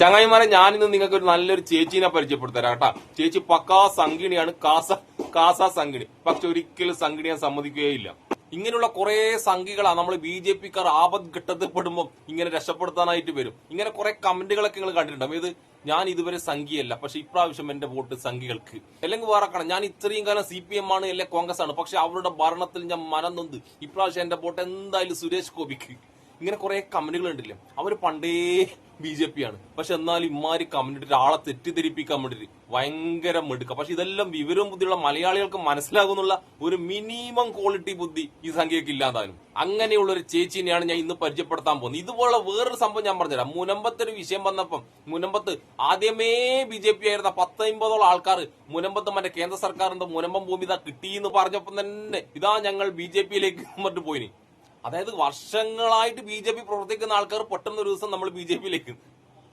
ചങ്ങായിമാരെ ഞാനിന്ന് നിങ്ങൾക്ക് ഒരു നല്ലൊരു ചേച്ചീനെ പരിചയപ്പെടുത്തരാം കേട്ടാ. ചേച്ചി പക്കാ സംഗിണിയാണ് കാസ കാസ സംഗിണി പക്ഷെ ഒരിക്കലും സംഗിണിയാൻ സമ്മതിക്കുകയില്ല. ഇങ്ങനെയുള്ള കുറെ സംഘികളാണ് നമ്മൾ ബി ജെ പിക്കാർ ആപത് ഘട്ടത്തിൽ പെടുമ്പോൾ ഇങ്ങനെ രക്ഷപ്പെടുത്താനായിട്ട് വരും. ഇങ്ങനെ കുറെ കമന്റുകളൊക്കെ നിങ്ങൾ കണ്ടിട്ടുണ്ടാവും ഇത് ഞാൻ ഇതുവരെ സംഘിയല്ല പക്ഷെ ഇപ്രാവശ്യം എന്റെ വോട്ട് സംഘികൾക്ക്. അല്ലെങ്കിൽ വേറെ കാണാം ഞാൻ ഇത്രയും കാലം സി പി എം ആണ് അല്ലെ കോൺഗ്രസ് ആണ് പക്ഷെ അവരുടെ ഭരണത്തിൽ ഞാൻ മനം ഇപ്രാവശ്യം എന്റെ വോട്ട് എന്തായാലും സുരേഷ് ഗോപിക്ക്. ഇങ്ങനെ കുറെ കമന്റുകൾ ഉണ്ടല്ലേ? അവർ പണ്ടേ ബി ജെ പി ആണ്. പക്ഷെ എന്നാലും ഇമാരി കമ്മ്യൂണിറ്റി ആളെ തെറ്റിദ്ധരിപ്പിക്കാൻ വേണ്ടിയിട്ട് ഭയങ്കര മെടുക്കുക പക്ഷെ ഇതെല്ലാം വിവരവും ബുദ്ധിയുള്ള മലയാളികൾക്ക് മനസ്സിലാകുന്നുള്ള ഒരു മിനിമം ക്വാളിറ്റി ബുദ്ധി ഈ സംഖ്യക്ക് ഇല്ലാതാനും. അങ്ങനെയുള്ള ഒരു ചേച്ചിനെയാണ് ഞാൻ ഇന്ന് പരിചയപ്പെടുത്താൻ പോകുന്നത്. ഇതുപോലെ വേറൊരു സംഭവം ഞാൻ പറഞ്ഞുതരാം. മുനമ്പത്ത് ഒരു വിഷയം വന്നപ്പം മുനമ്പത്ത് ആദ്യമേ ബി ജെ പി ആയിരുന്ന പത്തൊമ്പതോളം ആൾക്കാർ മുനമ്പത്ത് മറ്റേ കേന്ദ്ര സർക്കാരിന്റെ മുനമ്പം ഭൂമി ഇതാ കിട്ടിയെന്ന് പറഞ്ഞപ്പം തന്നെ ഇതാ ഞങ്ങൾ ബി ജെ പിയിലേക്ക് മറ്റു പോയിനി. അതായത് വർഷങ്ങളായിട്ട് ബി ജെ പി പ്രവർത്തിക്കുന്ന ആൾക്കാർ പെട്ടെന്ന് ഒരു ദിവസം നമ്മൾ ബി ജെ പിയിലേക്ക്.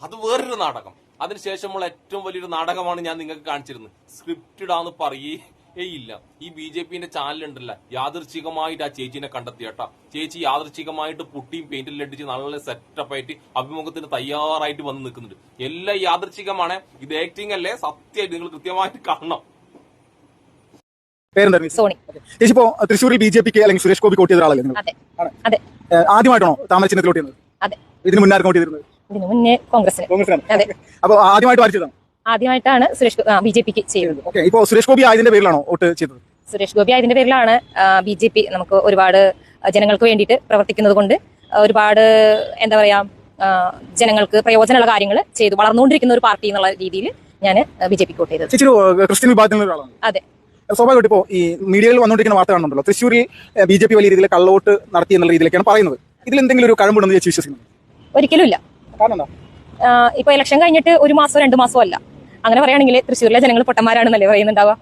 അത് വേറൊരു നാടകം. അതിനുശേഷമുള്ള ഏറ്റവും വലിയൊരു നാടകമാണ് ഞാൻ നിങ്ങൾക്ക് കാണിച്ചിരുന്നത്. സ്ക്രിപ്റ്റഡ് ആന്ന് പറയേ ഇല്ല. ഈ ബി ജെ പിന്റെ ചാനലുണ്ടല്ല. യാദൃച്ഛികമായിട്ട് ആ ചേച്ചിനെ കണ്ടെത്തി കേട്ടാ. ചേച്ചി യാദൃച്ഛികമായിട്ട് പുട്ടിയും പെയിന്റിൽ അടിച്ച് നല്ല സെറ്റപ്പ് ആയിട്ട് അഭിമുഖത്തിന് തയ്യാറായിട്ട് വന്ന് നിൽക്കുന്നുണ്ട്. എല്ലാം യാദൃച്ഛികമാണ് ഇത് ആക്ടിംഗ് അല്ലേ? സത്യമായിട്ട് നിങ്ങൾ കൃത്യമായിട്ട് കാണണം. പേരെന്തായിരുന്നു സോണി. ചേച്ചി ഇപ്പോ തൃശ്ശൂരിൽ ബി ജെ പിക്ക് അല്ലെങ്കിൽ സുരേഷ് ഗോപി വോട്ട് ചെയ്ത ഒരാളല്ലേ നിങ്ങൾ? അതെ. അതെ. ആദ്യമായിട്ടാണോ താമര ചെയ്യുന്നത്? അതെ. ഇതിന് മുന്നേ ആർക്കും വോട്ട് ചെയ്തിരുന്നത്? ഇതിനു മുന്നേ കോൺഗ്രസിന് കോൺഗ്രസിനാണ് അതെ. അപ്പൊ ആദ്യമായിട്ട് വായിച്ചതാണ് ആദ്യമായിട്ടാണ് സുരേഷ് ബി ജെ പിക്ക് ചെയ്യുന്നത്. ഓക്കെ ഇപ്പോ സുരേഷ് ഗോപി ആയതിന്റെ പേരിലാണോ വോട്ട് ചെയ്തത്? സുരേഷ് ഗോപി ആയതിന്റെ പേരിലാണ് ബി ജെ പി നമുക്ക് ഒരുപാട് ജനങ്ങൾക്ക് വേണ്ടിയിട്ട് പ്രവർത്തിക്കുന്നത് കൊണ്ട് ഒരുപാട് എന്താ പറയാ ജനങ്ങൾക്ക് പ്രയോജനമുള്ള കാര്യങ്ങൾ ചെയ്തു വളർന്നുകൊണ്ടിരിക്കുന്ന ഒരു പാർട്ടി എന്നുള്ള രീതിയിൽ ഞാൻ ബി ജെ പിക്ക് വോട്ട് ചെയ്തത്. ക്രിസ്ത്യൻ വിഭാഗത്തിൽ ഒരാളാണ്. അതെ. സ്വാഭാവികമായിട്ട് ഇപ്പോൾ ഈ മീഡിയയിൽ വന്നുകൊണ്ടിരിക്കുന്ന വാർത്ത കാണുന്നുണ്ടല്ലോ തൃശ്ശൂരിൽ ബി ജെ പി വലിയ രീതിയിൽ കള്ളവോട്ട് നടത്തി എന്നുള്ള രീതിയിലേക്കാണ് പറയുന്നത്. ഇതിൽ എന്തെങ്കിലും ഒരു കഴമ്പുണ്ടെന്ന് ചേച്ചി വിശ്വസിക്കുന്നു ഒരിക്കലും ഇല്ല ഇപ്പൊ ഇലക്ഷൻ കഴിഞ്ഞിട്ട് ഒരു മാസം രണ്ടു മാസം അല്ല. അങ്ങനെ പറയുകയാണെങ്കിൽ തൃശ്ശൂരിലെ ജനങ്ങൾ പൊട്ടന്മാരാണെന്നല്ലേ പറയുന്നുണ്ടാവുക?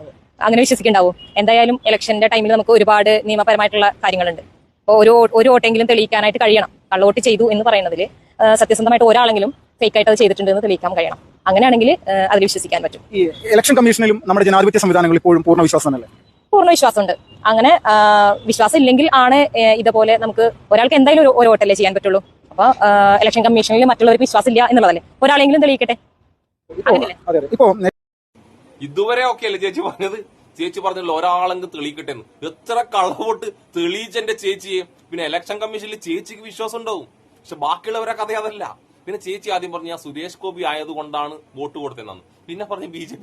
അങ്ങനെ വിശ്വസിക്കുന്നുണ്ടാവും എന്തായാലും ഇലക്ഷന്റെ ടൈമിൽ നമുക്ക് ഒരുപാട് നിയമപരമായിട്ടുള്ള കാര്യങ്ങളുണ്ട്. അപ്പോൾ ഒരു ഒരു വോട്ടെങ്കിലും തെളിയിക്കാനായിട്ട് കഴിയണം. കള്ളവോട്ട് ചെയ്തു എന്ന് പറയുന്നതിൽ സത്യസന്ധമായിട്ട് ഒരാളെങ്കിലും ഫേക്ക് ആയിട്ട് അത് ചെയ്തിട്ടുണ്ട് എന്ന് തെളിയിക്കാൻ കഴിയണം. അങ്ങനെയാണെങ്കിൽ അതിൽ വിശ്വസിക്കാൻ പറ്റും. ഈ ഇലക്ഷൻ കമ്മീഷനിലും നമ്മുടെ ജനാധിപത്യ സംവിധാനങ്ങളിൽ ഇപ്പോഴും പൂർണ വിശ്വാസം പൂർണ വിശ്വാസമുണ്ട്. അങ്ങനെ വിശ്വാസം ഇല്ലെങ്കിൽ ആണ് ഇതുപോലെ നമുക്ക് ഒരാൾക്ക് എന്തായാലും ഒരു- ഒരു വോട്ടല്ലേ ചെയ്യാൻ പറ്റുള്ളൂ. അപ്പൊ ഇലക്ഷൻ കമ്മീഷനിൽ മറ്റുള്ളവർക്ക് വിശ്വാസം ഇല്ല എന്നുള്ളതല്ലേ? ഒരാളെങ്കിലും തെളിയിക്കട്ടെ? ഇതുവരെ ഒക്കെ അല്ലേ ചേച്ചി പറഞ്ഞത്? ചേച്ചി പറഞ്ഞല്ലോ ഒരാളെങ്കിൽ തെളിയിക്കട്ടെ എന്ന്. എത്ര കള്ളവോട്ട് തെളിയിച്ചെന്റെ ചേച്ചിയെ? പിന്നെ ഇലക്ഷൻ കമ്മീഷനിൽ ചേച്ചിക്ക് വിശ്വാസം ഉണ്ടാവും പക്ഷെ ബാക്കിയുള്ളവരെ കഥ അതല്ല. പിന്നെ ചേച്ചി ആദ്യം പറഞ്ഞു ഞാൻ സുരേഷ് ഗോപി ആയതുകൊണ്ടാണ് വോട്ട് കൊടുത്തതെന്നാണ്. പിന്നെ പറഞ്ഞു ബി ജെ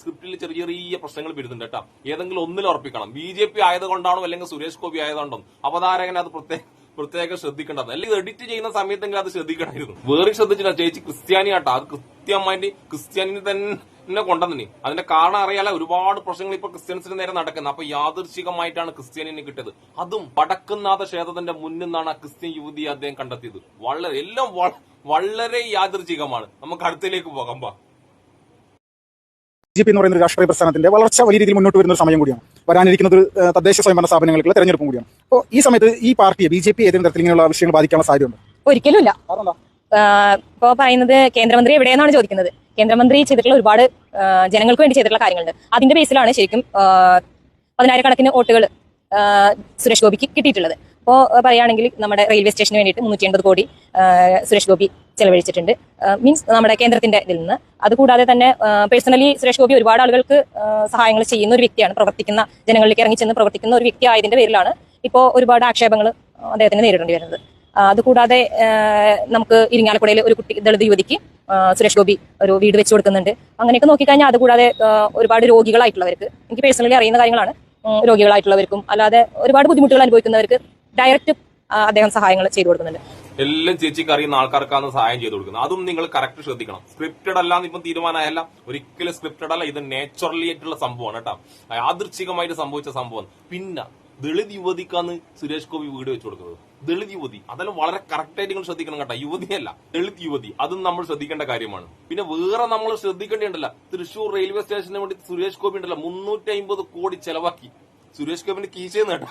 സ്ക്രിപ്റ്റിൽ ചെറിയ ചെറിയ പ്രശ്നങ്ങൾ വരുന്നുണ്ട് കേട്ടോ. ഏതെങ്കിലും ഒന്നിൽ ഉറപ്പിക്കണം. ബി ജെ പി ആയതുകൊണ്ടാണോ അല്ലെങ്കിൽ സുരേഷ് ഗോപി ആയതുകൊണ്ടോ? അവതാരകൻ അത് പ്രത്യേക പ്രത്യേകം ശ്രദ്ധിക്കേണ്ടത്. അല്ലെങ്കിൽ എഡിറ്റ് ചെയ്യുന്ന സമയത്തെങ്കിലും അത് ശ്രദ്ധിക്കണമായിരുന്നു. വേറെ ശ്രദ്ധിച്ചില്ല. ചേച്ചി ക്രിസ്ത്യാനി ആട്ടോ അത് കൃത്യമായിട്ട് ക്രിസ്ത്യാനി തന്നെ കൊണ്ടുവന്നി അതിന്റെ കാരണം അറിയാല ഒരുപാട് പ്രശ്നങ്ങൾ ഇപ്പൊ ക്രിസ്ത്യൻസിന് നേരെ നടക്കുന്നത്. അപ്പൊ യാദൃശികമായിട്ടാണ് ക്രിസ്ത്യാനിന് കിട്ടിയത്. അതും വടക്കുന്നാഥ ക്ഷേത്രത്തിന്റെ മുന്നിൽ നിന്നാണ് ക്രിസ്ത്യൻ യുവതി അദ്ദേഹം കണ്ടെത്തിയത്. വളരെ എല്ലാം വളരെ യാദൃശികമാണ് നമുക്ക് അടുത്തേക്ക് പോകാം ജെ പി എന്ന് പറയുന്ന രാഷ്ട്രീയ പ്രസ്ഥാനത്തിന്റെ വളർച്ച വലിയ രീതിയിൽ മുന്നോട്ട് വരുന്ന ഒരു സമയം കൂടിയാണ്. വരാനിരിക്കുന്നത് തദ്ദേശ സ്വയംഭരണ സ്ഥാപനങ്ങൾക്കുള്ള തെരഞ്ഞെടുപ്പും കൂടിയാണ്. അപ്പോൾ ഈ സമയത്ത് ഈ പാർട്ടിയെ ബി ജെ പി ഏതെങ്കിലും തരത്തിൽ ഇങ്ങനെയുള്ള വിഷയങ്ങൾ ബാധിക്കാനുള്ള സാധ്യതയുണ്ട്? ഒരിക്കലും ഇപ്പോൾ പറയുന്നത് കേന്ദ്രമന്ത്രി എവിടെയെന്നാണ് ചോദിക്കുന്നത്. കേന്ദ്രമന്ത്രി ചെയ്തിട്ടുള്ള ഒരുപാട് ജനങ്ങൾക്ക് വേണ്ടി ചെയ്തിട്ടുള്ള കാര്യങ്ങളുണ്ട്. അതിന്റെ ബേസിലാണ് ശരിക്കും പതിനായിരക്കണക്കിന് വോട്ടുകൾ സുരേഷ് ഗോപിക്ക് കിട്ടിയിട്ടുള്ളത്. അപ്പോൾ പറയുകയാണെങ്കിൽ നമ്മുടെ റെയിൽവേ സ്റ്റേഷന് വേണ്ടിയിട്ട് മുന്നൂറ്റി എൺപത് കോടി സുരേഷ് ഗോപി ചെലവഴിച്ചിട്ടുണ്ട്. മീൻസ് നമ്മുടെ കേന്ദ്രത്തിന്റെ ഇതിൽ നിന്ന്. അതുകൂടാതെ തന്നെ പേഴ്സണലി സുരേഷ് ഗോപി ഒരുപാട് ആളുകൾക്ക് സഹായങ്ങൾ ചെയ്യുന്ന ഒരു വ്യക്തിയാണ്. പ്രവർത്തിക്കുന്ന ജനങ്ങളിലേക്ക് ഇറങ്ങി ചെന്ന് പ്രവർത്തിക്കുന്ന ഒരു വ്യക്തി ആയതിന്റെ പേരിലാണ് ഇപ്പോൾ ഒരുപാട് ആക്ഷേപങ്ങൾ അദ്ദേഹത്തിന് നേരിടേണ്ടി വരുന്നത്. അതുകൂടാതെ നമുക്ക് ഇരിങ്ങാലക്കുടയിൽ ഒരു കുട്ടി ദളിത് യുവതിക്ക് സുരേഷ് ഗോപി ഒരു വീട് വെച്ച് കൊടുക്കുന്നുണ്ട്. അങ്ങനെയൊക്കെ നോക്കിക്കഴിഞ്ഞാൽ അതുകൂടാതെ ഒരുപാട് രോഗികളായിട്ടുള്ളവർക്ക് എനിക്ക് പേഴ്സണലി അറിയുന്ന കാര്യങ്ങളാണ് രോഗികളായിട്ടുള്ളവർക്കും അല്ലാതെ ഒരുപാട് ബുദ്ധിമുട്ടുകൾ അനുഭവിക്കുന്നവർക്ക് ഡയറക്റ്റ് അദ്ദേഹം സഹായങ്ങൾ ചെയ്തു കൊടുക്കുന്നുണ്ട്. എല്ലാം ചേച്ചിക്ക് അറിയുന്ന ആൾക്കാർക്കാണ് സഹായം ചെയ്തു കൊടുക്കുന്നത്. അതും നിങ്ങൾ കറക്റ്റ് ശ്രദ്ധിക്കണം. സ്ക്രിപ്റ്റഡ് അല്ല എന്ന് ഇപ്പം തീരുമാനമായല്ല. ഒരിക്കലും സ്ക്രിപ്റ്റഡ് അല്ല. ഇത് നാച്ചുറലി ആയിട്ടുള്ള സംഭവമാണ് കേട്ടോ. യാദൃച്ഛികമായിട്ട് സംഭവിച്ച സംഭവം പിന്നെ ദളിത് യുവതിക്കാന്ന് സുരേഷ് ഗോപി വീട് വെച്ചു കൊടുക്കുന്നത്. ദളിത് യുവതി. അതെല്ലാം വളരെ കറക്റ്റായിട്ട് നിങ്ങൾ ശ്രദ്ധിക്കണം കേട്ടോ. യുവതിയല്ല ദളിത് യുവതി. അതും നമ്മൾ ശ്രദ്ധിക്കേണ്ട കാര്യമാണ്. പിന്നെ വേറെ നമ്മൾ ശ്രദ്ധിക്കേണ്ടതുണ്ടല്ല. തൃശൂർ റെയിൽവേ സ്റ്റേഷന് വേണ്ടി സുരേഷ് ഗോപി ഉണ്ടല്ലോ മുന്നൂറ്റി അമ്പത് കോടി ചെലവാക്കി. സുരേഷ് ഗോപിന്റെ കീശയെന്ന് കേട്ടോ.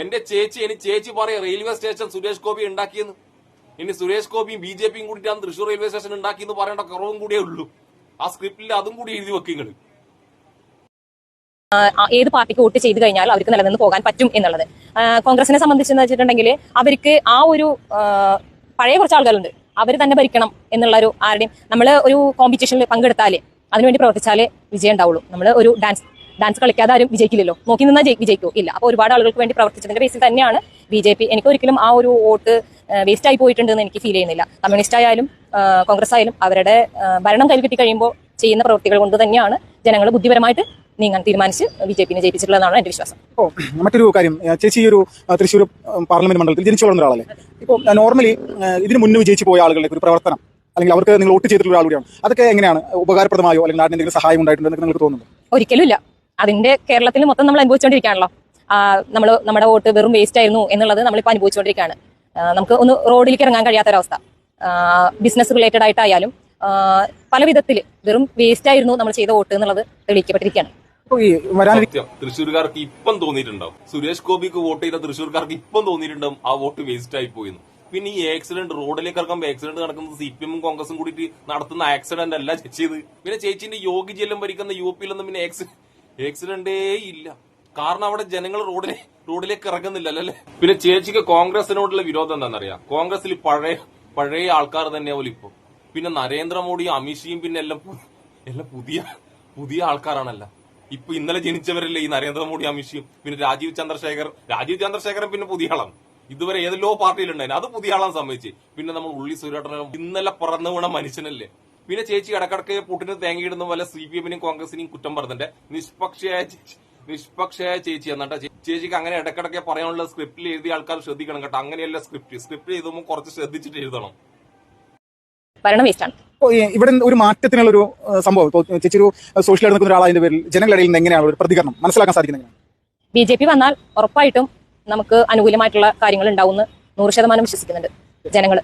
എന്റെ ചേച്ചി ഇനി ചേച്ചി പറയും റെയിൽവേ സ്റ്റേഷൻ സുരേഷ് ഗോപി ഉണ്ടാക്കിയെന്ന്. ഇനി സുരേഷ് ഗോപിയും ബി ജെ പിയും കൂടിയിട്ടാണ് തൃശൂർ റെയിൽവേ സ്റ്റേഷൻ ഉണ്ടാക്കിയെന്ന് പറയേണ്ട കുറവും കൂടിയേ ഉള്ളൂ. ആ സ്ക്രിപ്റ്റിൽ അതും കൂടി എഴുതി വെക്കുക ഏത് പാർട്ടിക്ക് വോട്ട് ചെയ്ത് കഴിഞ്ഞാൽ അവർക്ക് നിലനിന്ന് പോകാൻ പറ്റും എന്നുള്ളത്. കോൺഗ്രസിനെ സംബന്ധിച്ചെന്ന് വെച്ചിട്ടുണ്ടെങ്കിൽ അവർക്ക് ആ ഒരു പഴയ കുറച്ച് ആളുകളുണ്ട്. അവർ തന്നെ ഭരിക്കണം എന്നുള്ള ഒരു ആരുടെയും നമ്മൾ ഒരു കോമ്പറ്റീഷനിൽ പങ്കെടുത്താൽ അതിനുവേണ്ടി പ്രവർത്തിച്ചാലേ വിജയം ഉണ്ടാവുള്ളൂ. നമ്മൾ ഒരു ഡാൻസ് ഡാൻസ് കളിക്കാതെ ആരും വിജയിക്കില്ലല്ലോ. നോക്കി നിന്നാൽ ജയി- വിജയിക്കൂ. ഇല്ല. അപ്പോൾ ഒരുപാട് ആളുകൾക്ക് വേണ്ടി പ്രവർത്തിച്ചതിന്റെ ബേസിൽ തന്നെയാണ് ബി ജെ പി. എനിക്ക് ഒരിക്കലും ആ ഒരു വോട്ട് വേസ്റ്റ് ആയി പോയിട്ടുണ്ട് എന്ന് എനിക്ക് ഫീൽ ചെയ്യുന്നില്ല. കമ്മ്യൂണിസ്റ്റ് ആയാലും കോൺഗ്രസ് ആയാലും അവരുടെ ഭരണം കയ്യിൽ കിട്ടി കഴിയുമ്പോൾ ചെയ്യുന്ന പ്രവൃത്തികൾ കൊണ്ട് തന്നെയാണ് ജനങ്ങൾ ബുദ്ധിപരമായിട്ട് നീങ്ങാൻ തീരുമാനിച്ച് ബി ജെ പിനെ ജയിപ്പിച്ചിട്ടുള്ളതാണ് എന്റെ വിശ്വാസം. ഓ മറ്റൊരു കാര്യം ചേച്ചി ഈ ഒരു തൃശ്ശൂർ പാർലമെന്റ് മണ്ഡലത്തിൽ ജനിച്ചു വളർന്ന ഒരാളല്ലേ ഇപ്പോൾ നോർമലി ഇതിന് മുന്നേ വിജയിച്ചു പോയ ആളുകളുടെ ഒരു പ്രവർത്തനം അല്ലെങ്കിൽ അവർക്ക് നിങ്ങൾ വോട്ട് ചെയ്തിട്ടുള്ള ഒരാൾ കൂടിയാണ്. അതൊക്കെ എങ്ങനെയാണ്? ഉപകാരപ്രദമായോ? അല്ലെങ്കിൽ നാടിന് എന്തെങ്കിലും സഹായം ഉണ്ടായിട്ടുണ്ടെന്ന് നിങ്ങൾക്ക് തോന്നുന്നു ഒരിക്കലും ഇല്ല. അതിന്റെ കേരളത്തിൽ മൊത്തം നമ്മൾ അനുഭവിച്ചുകൊണ്ടിരിക്കുകയാണല്ലോ. നമ്മൾ നമ്മുടെ വോട്ട് വെറും വേസ്റ്റ് ആയിരുന്നു എന്നുള്ളത് നമ്മളിപ്പോൾ അനുഭവിച്ചുകൊണ്ടിരിക്കുകയാണ്. നമുക്ക് ഒന്ന് റോഡിലേക്ക് ഇറങ്ങാൻ കഴിയാത്തൊരവസ്ഥ. ബിസിനസ് റിലേറ്റഡ് ആയിട്ടായാലും പല വിധത്തിൽ വെറും വേസ്റ്റ് ആയിരുന്നു നമ്മൾ ചെയ്ത വോട്ട് എന്നുള്ളത് തെളിയിക്കപ്പെട്ടിരിക്കുകയാണ്. തൃശ്ശൂർക്കാർക്ക് ഇപ്പം തോന്നിയിട്ടുണ്ടാവും. സുരേഷ് ഗോപിക്ക് വോട്ട് ചെയ്ത തൃശ്ശൂർക്കാർക്ക് ഇപ്പം തോന്നിയിട്ടുണ്ടാവും ആ വോട്ട് വേസ്റ്റ് ആയി പോയിന്ന് പിന്നെ ഈ ആക്സിഡന്റ് റോഡിലേക്ക് ഇറക്കുമ്പോൾ ആക്സിഡന്റ് നടക്കുന്നത് സി പി എമ്മും കോൺഗ്രസും കൂടിയിട്ട് നടത്തുന്ന ആക്സിഡന്റ് അല്ല ചേച്ചിയത് പിന്നെ ചേച്ചിന്റെ യോഗി ജെല്ലും ഭരിക്കുന്ന യു പിയിലൊന്നും പിന്നെ ആക്സിഡന്റേ ഇല്ല. കാരണം അവിടെ ജനങ്ങൾ റോഡിലെ റോഡിലേക്ക് ഇറങ്ങുന്നില്ല അല്ലേ? പിന്നെ ചേച്ചിക്ക് കോൺഗ്രസിനോടുള്ള വിരോധം എന്താണെന്നറിയാം? കോൺഗ്രസിൽ പഴയ പഴയ ആൾക്കാർ തന്നെയാവും ഇപ്പൊ. പിന്നെ നരേന്ദ്രമോദിയും അമിത്ഷയും പിന്നെ എല്ലാം എല്ലാം പുതിയ പുതിയ ആൾക്കാരാണല്ല. ഇപ്പൊ ഇന്നലെ ജനിച്ചവരല്ലേ ഈ നരേന്ദ്രമോദി അമിത്ഷയും? പിന്നെ രാജീവ് ചന്ദ്രശേഖർ രാജീവ് ചന്ദ്രശേഖരൻ പിന്നെ പുതിയ ആളാണ്. ഇതുവരെ ഏതെല്ലോ പാർട്ടിയിലുണ്ടായിരുന്നു. അത് പുതിയ ആളാണ് സമ്മതിച്ച്. പിന്നെ നമ്മൾ ഉള്ളി സുരേട്ടനും ഇന്നലെ പറന്നു വീണ മനുഷ്യനല്ലേ? പിന്നെ ചേച്ചി ഇടക്കിടക്ക് പുട്ടിന് തേങ്ങയിടുന്ന പോലെ സി പി എമ്മിനും കോൺഗ്രസിനെയും കുറ്റം പറഞ്ഞിട്ട് നിഷ്പക്ഷയായ ചേച്ചി നിഷ്പക്ഷയായ ചേച്ചി എന്നിട്ട്. ചേച്ചിക്ക് അങ്ങനെ ഇടക്കിടക്ക് പറയാനുള്ള സ്ക്രിപ്റ്റിൽ എഴുതിയ ആൾക്കാർ ശ്രദ്ധിക്കണം കേട്ടോ. അങ്ങനെയല്ല സ്ക്രിപ്റ്റ് സ്ക്രിപ്റ്റ് എഴുതുമ്പോൾ കുറച്ച് ശ്രദ്ധിച്ചിട്ട് എഴുതണം. ഭരണം വേസ്റ്റാണ് ഇവിടെ ഒരു മാറ്റത്തിനുള്ള ഒരു സംഭവം. ഇപ്പോൾ ചേച്ചി ഒരു സോഷ്യൽ നിൽക്കുന്ന ഒരാളതിന്റെ പേരിൽ ജനങ്ങളിടയിൽ നിന്ന് എങ്ങനെയാണ് ഒരു പ്രതികരണം മനസ്സിലാക്കാൻ സാധിക്കുന്നത് എങ്ങനെയാണ്? ബി ജെ പി വന്നാൽ ഉറപ്പായിട്ടും നമുക്ക് അനുകൂലമായിട്ടുള്ള കാര്യങ്ങൾ ഉണ്ടാവുമെന്ന് നൂറ് ശതമാനം വിശ്വസിക്കുന്നുണ്ട് ജനങ്ങൾ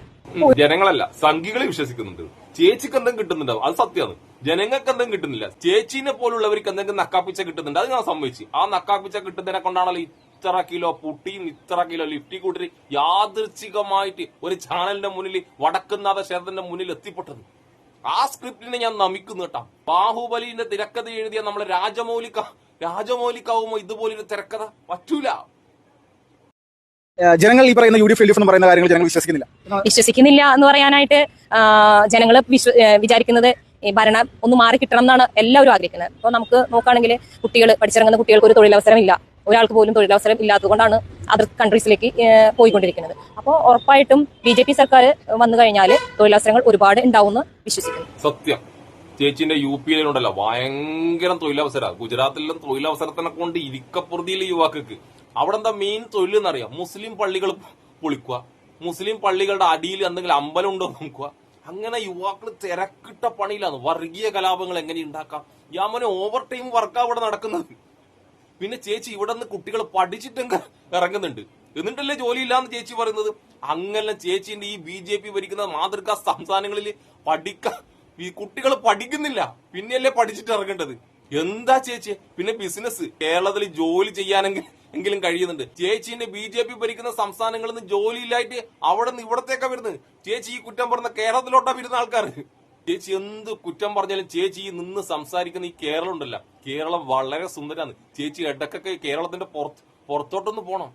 ജനങ്ങളല്ല സംഘികളെ വിശ്വസിക്കുന്നുണ്ട്. ചേച്ചിക്ക് എന്തെങ്കിലും കിട്ടുന്നുണ്ടാവും. അത് സത്യമാണ്. ജനങ്ങൾക്ക് എന്തെങ്കിലും കിട്ടുന്നില്ല. ചേച്ചീനെ പോലുള്ളവർക്ക് എന്തെങ്കിലും നക്കാപ്പിച്ച കിട്ടുന്നുണ്ട്. അത് ഞാൻ സമ്മതിച്ചു. ആ നക്കാപ്പിച്ച കിട്ടുന്നതിനെ കൊണ്ടാണല്ലോ ഇത്ര കിലോ പുട്ടിയും ഇത്ര കിലോ ലിഫ്റ്റി കൂട്ടി യാദൃച്ഛികമായിട്ട് ഒരു ചാനലിന്റെ മുന്നിൽ വടക്കുന്നാഥ ക്ഷേത്രത്തിന്റെ മുന്നിൽ എത്തിപ്പെട്ടത്. ആ സ്ക്രിപ്റ്റിനെ ഞാൻ നമിക്കുന്നു കേട്ടാ. ബാഹുബലിന്റെ തിരക്കഥ എഴുതിയ നമ്മളെ രാജമൗലിക രാജമൗലിക്കാവുമോ ഇതുപോലൊരു തിരക്കഥ? പറ്റൂല. ജനങ്ങൾ ഈ പറയുന്ന U D F L D F എന്ന് പറയുന്ന കാര്യങ്ങൾ ജനങ്ങൾ വിശ്വസിക്കുന്നില്ല. വിശ്വസിക്കുന്നില്ല എന്ന് പറയാനായിട്ട് ജനങ്ങൾ വിചാരിക്കുന്നത് ഈ ഭരണം ഒന്ന് മാറി കിട്ടണം എന്നാണ് എല്ലാവരും ആഗ്രഹിക്കുന്നത്. അപ്പോൾ നമുക്ക് നോക്കുകയാണെങ്കിൽ കുട്ടികൾ പഠിച്ചിറങ്ങുന്ന കുട്ടികൾക്ക് ഒരു തൊഴിലവസരം ഇല്ല ഒരാൾക്ക് പോലും തൊഴിലവസരം ഇല്ലാത്തതുകൊണ്ടാണ് അതർ കൺട്രീസിലേക്ക് പോയിക്കൊണ്ടിരിക്കുന്നത്. അപ്പോൾ ഉറപ്പായിട്ടും ബി ജെ പി സർക്കാർ വന്നു കഴിഞ്ഞാൽ തൊഴിലവസരങ്ങൾ ഒരുപാട് ഉണ്ടാവുമെന്ന് വിശ്വസിക്കുന്നു. സത്യം. ചേച്ചിന്റെ യു പിയിലുണ്ടല്ലോ ഭയങ്കര തൊഴിലവസരമാണ് ഗുജറാത്തിലും തൊഴിലവസരത്തിനെ കൊണ്ട് ഇരിക്കപ്പുറതിയിലെ യുവാക്കൾക്ക്. അവിടെ എന്താ മെയിൻ തൊഴിൽ എന്നറിയാം മുസ്ലിം പള്ളികൾ പൊളിക്കുക. മുസ്ലിം പള്ളികളുടെ അടിയിൽ എന്തെങ്കിലും അമ്പലം ഉണ്ടോ നോക്കുക. അങ്ങനെ യുവാക്കൾ തിരക്കിട്ട പണിയിലാണ്. വർഗീയ കലാപങ്ങൾ എങ്ങനെ ഉണ്ടാക്കാം? യാമന് ഓവർ ടൈം വർക്കാ അവിടെ നടക്കുന്നത്. പിന്നെ ചേച്ചി ഇവിടെ നിന്ന് കുട്ടികൾ പഠിച്ചിട്ടെങ്കിൽ ഇറങ്ങുന്നുണ്ട്. എന്നിട്ടല്ലേ ജോലിയില്ലാന്ന് ചേച്ചി പറയുന്നത്? അങ്ങനെ ചേച്ചിന്റെ ഈ ബി ജെ പി ഭരിക്കുന്ന മാതൃകാ സംസ്ഥാനങ്ങളിൽ പഠിക്ക ഈ കുട്ടികൾ പഠിക്കുന്നില്ല. പിന്നെയല്ലേ പഠിച്ചിട്ട് ഇറങ്ങേണ്ടത്. എന്താ ചേച്ചി? പിന്നെ ബിസിനസ് കേരളത്തിൽ ജോലി ചെയ്യാനെങ്കിൽ എങ്കിലും കഴിയുന്നുണ്ട്. ചേച്ചിന്റെ ബി ജെ പി ഭരിക്കുന്ന സംസ്ഥാനങ്ങളിൽ നിന്ന് ജോലിയില്ലായിട്ട് അവിടെ നിന്ന് ഇവിടത്തേക്കാ വരുന്നത്. ചേച്ചി ഈ കുറ്റം പറഞ്ഞ കേരളത്തിലോട്ടാ വരുന്ന ആൾക്കാർ. ചേച്ചി എന്ത് കുറ്റം പറഞ്ഞാലും ചേച്ചി നിന്ന് സംസാരിക്കുന്ന ഈ കേരളം ഉണ്ടല്ലോ. കേരളം വളരെ സുന്ദരാണ്. ചേച്ചി ഇടക്കൊക്കെ കേരളത്തിന്റെ പുറത്ത് പുറത്തോട്ടൊന്ന് പോണം.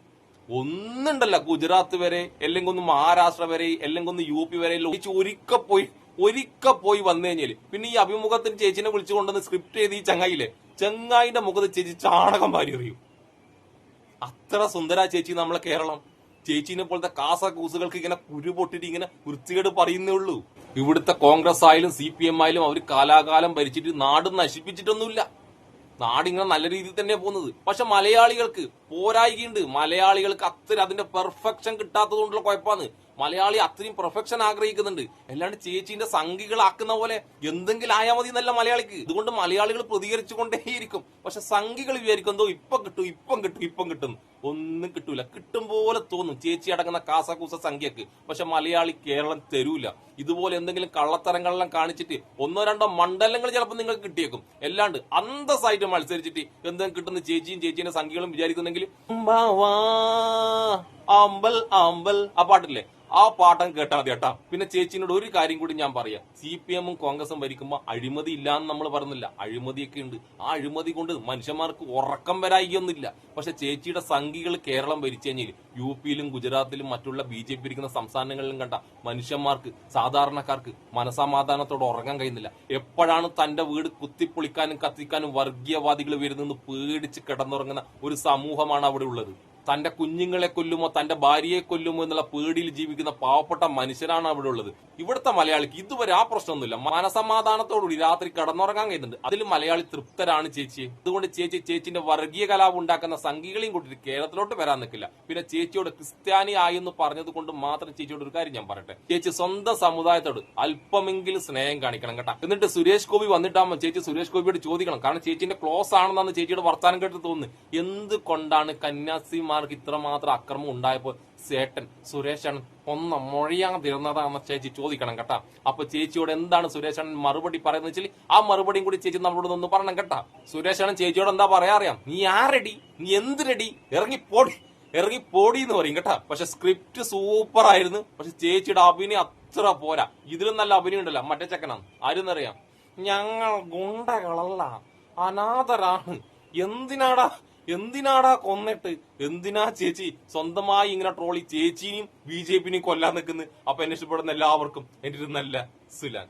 ഒന്നുണ്ടല്ല ഗുജറാത്ത് വരെ അല്ലെങ്കിൽ ഒന്ന് മഹാരാഷ്ട്ര വരെ അല്ലെങ്കിൽ ഒന്ന് യു പി വരെ ചേച്ചി ഒരിക്കൽ പോയി ഒരിക്കൽ പോയി വന്നു കഴിഞ്ഞാൽ പിന്നെ ഈ അഭിമുഖത്തിന് ചേച്ചിനെ വിളിച്ചു കൊണ്ടുവന്ന് സ്ക്രിപ്റ്റ് ചെയ്ത് ഈ ചങ്ങായില്ലേ ചങ്ങായിന്റെ മുഖത്ത് ചേച്ചി ചാണകം വാരി എറിയും. അത്ര സുന്ദര ചേച്ചി നമ്മളെ കേരളം. ചേച്ചീനെ പോലത്തെ കാസ കൂസുകൾക്ക് ഇങ്ങനെ കുരു പൊട്ടിട്ട് ഇങ്ങനെ വൃത്തികേട് പറയുന്നേ ഉള്ളൂ. ഇവിടുത്തെ കോൺഗ്രസ് ആയാലും സി പി എം ആയാലും അവർ കാലാകാലം ഭരിച്ചിട്ട് നാട് നശിപ്പിച്ചിട്ടൊന്നുമില്ല. നാടിങ്ങനെ നല്ല രീതിയിൽ തന്നെ പോകുന്നത്. പക്ഷെ മലയാളികൾക്ക് പോരായികയുണ്ട്. മലയാളികൾക്ക് അത്ര അതിന്റെ പെർഫെക്ഷൻ കിട്ടാത്തത് കൊണ്ടുള്ള കുഴപ്പമാണ്. മലയാളി അത്രയും പെർഫെക്ഷൻ ആഗ്രഹിക്കുന്നുണ്ട്. അല്ലാണ്ട് ചേച്ചീന്റെ സംഘികളാക്കുന്ന പോലെ എന്തെങ്കിലും ആയാൽ മതി എന്നല്ല മലയാളിക്ക്. ഇതുകൊണ്ട് മലയാളികൾ പ്രതികരിച്ചു കൊണ്ടേയിരിക്കും പക്ഷെ സംഘികൾ വിചാരിക്കും എന്തോ ഇപ്പം കിട്ടും ഇപ്പം കിട്ടും ഇപ്പം കിട്ടും. ഒന്നും കിട്ടൂല. കിട്ടും പോലെ തോന്നും ചേച്ചി അടങ്ങുന്ന കാസാക്കൂസ സംഖ്യക്ക്. പക്ഷെ മലയാളി കേരളം തരൂല. ഇതുപോലെ എന്തെങ്കിലും കള്ളത്തരങ്ങളെല്ലാം കാണിച്ചിട്ട് ഒന്നോ രണ്ടോ മണ്ഡലങ്ങൾ ചിലപ്പോൾ നിങ്ങൾക്ക് കിട്ടിയേക്കും. അല്ലാണ്ട് അന്തസ്സായിട്ട് മത്സരിച്ചിട്ട് എന്തെങ്കിലും കിട്ടുന്ന ചേച്ചിയും ചേച്ചീന്റെ സംഖ്യകളും വിചാരിക്കുന്നെങ്കിൽ അമ്പൽ അമ്പൽ. ആ പാട്ടില്ലേ? ആ പാട്ടം കേട്ടാൽ മതി കേട്ടാ. പിന്നെ ചേച്ചിനോട് ഒരു കാര്യം കൂടി ഞാൻ പറയാം. സി പി എമ്മും കോൺഗ്രസും ഭരിക്കുമ്പോൾ അഴിമതി ഇല്ലാന്ന് നമ്മൾ പറഞ്ഞില്ല. അഴിമതിയൊക്കെ ഉണ്ട്. ആ അഴിമതി കൊണ്ട് മനുഷ്യന്മാർക്ക് ഉറക്കം വരായികയൊന്നുമില്ല. പക്ഷെ ചേച്ചിയുടെ സംഘികൾ കേരളം ഭരിച്ചു കഴിഞ്ഞാൽ യു പിയിലും ഗുജറാത്തിലും മറ്റുള്ള ബി ജെ പി ഇരിക്കുന്ന സംസ്ഥാനങ്ങളിലും കണ്ട മനുഷ്യന്മാർക്ക് സാധാരണക്കാർക്ക് മനസമാധാനത്തോടെ ഉറങ്ങാൻ കഴിയുന്നില്ല. എപ്പോഴാണ് തന്റെ വീട് കുത്തിപ്പൊളിക്കാനും കത്തിക്കാനും വർഗീയവാദികൾ വരുന്നെന്ന് പേടിച്ച് കിടന്നുറങ്ങുന്ന ഒരു സമൂഹമാണ് അവിടെ ഉള്ളത്. തന്റെ കുഞ്ഞുങ്ങളെ കൊല്ലുമോ തന്റെ ഭാര്യയെ കൊല്ലുമോ എന്നുള്ള പേടിയിൽ ജീവിക്കുന്ന പാവപ്പെട്ട മനുഷ്യരാണ് അവിടെ ഉള്ളത്. ഇവിടുത്തെ മലയാളിക്ക് ഇതുവരെ ആ പ്രശ്നമൊന്നുമില്ല. മനസമാധാനത്തോടുകൂടി രാത്രി കടന്നുറങ്ങാൻ കഴിയുന്നുണ്ട്. അതിൽ മലയാളി തൃപ്തരാണ് ചേച്ചി. അതുകൊണ്ട് ചേച്ചി ചേച്ചിന്റെ വർഗീയ കലാപം ഉണ്ടാക്കുന്ന സംഘികളെയും കൂട്ടിട്ട് കേരളത്തിലോട്ട് വരാൻ നിൽക്കില്ല. പിന്നെ ചേച്ചിയോട് ക്രിസ്ത്യാനി ആയെന്ന് പറഞ്ഞത് കൊണ്ട് മാത്രം ചേച്ചിയോട് ഒരു കാര്യം ഞാൻ പറയട്ടെ. ചേച്ചി സ്വന്തം സമുദായത്തോട് അല്പമെങ്കിലും സ്നേഹം കാണിക്കണം കേട്ടോ. എന്നിട്ട് സുരേഷ് ഗോപി വന്നിട്ടാകുമ്പോൾ ചേച്ചി സുരേഷ് ഗോപിയോട് ചോദിക്കണം. കാരണം ചേച്ചിന്റെ ക്ലോസ് ആണെന്നാണ് ചേച്ചിയുടെ വർത്താനം കേട്ട് തോന്നുന്നു എന്തുകൊണ്ടാണ് കന്യാസിമാർക്ക് ഇത്രമാത്രം അക്രമം ഉണ്ടായപ്പോൾ സേട്ടൻ സുരേഷൻ ഒന്ന് മൊഴിയാതിരുന്നതാണെന്ന് ചേച്ചി ചോദിക്കണം കേട്ടാ. അപ്പൊ ചേച്ചിയോട് എന്താണ് സുരേഷൻ മറുപടി പറയുന്നത് വെച്ചാൽ ആ മറുപടിയും കൂടി ചേച്ചി നമ്മളോട് ഒന്ന് പറയണം കേട്ടാ. സുരേഷാണ് ചേച്ചിയോട് എന്താ പറയാ അറിയാം? നീ ആരടി? നീ എന്ത് റെഡി ഇറങ്ങി പോടി ഇറങ്ങി പോടി എന്ന് പറയും കേട്ടാ. പക്ഷെ സ്ക്രിപ്റ്റ് സൂപ്പർ ആയിരുന്നു. പക്ഷെ ചേച്ചിയുടെ അഭിനയം അത്ര പോരാ. ഇതിലും നല്ല അഭിനയം ഉണ്ടല്ലോ മറ്റേ ചെക്കനാണ് ആരെന്നറിയാം? ഞങ്ങൾ ഗുണ്ടകളല്ല. അനാഥരാണ്. എന്തിനാടാ എന്തിനാടാ കൊന്നിട്ട്? എന്തിനാ ചേച്ചി? സ്വന്തമായി ഇങ്ങനെ ട്രോളി ചേച്ചിനെയും ബി ജെ പിനെയും കൊല്ലാൻ നിൽക്കുന്നത് അപ്പൊ എന്നെ ഇഷ്ടപ്പെടുന്ന എല്ലാവർക്കും എന്റെ ഒരു നല്ല സുലാൻ.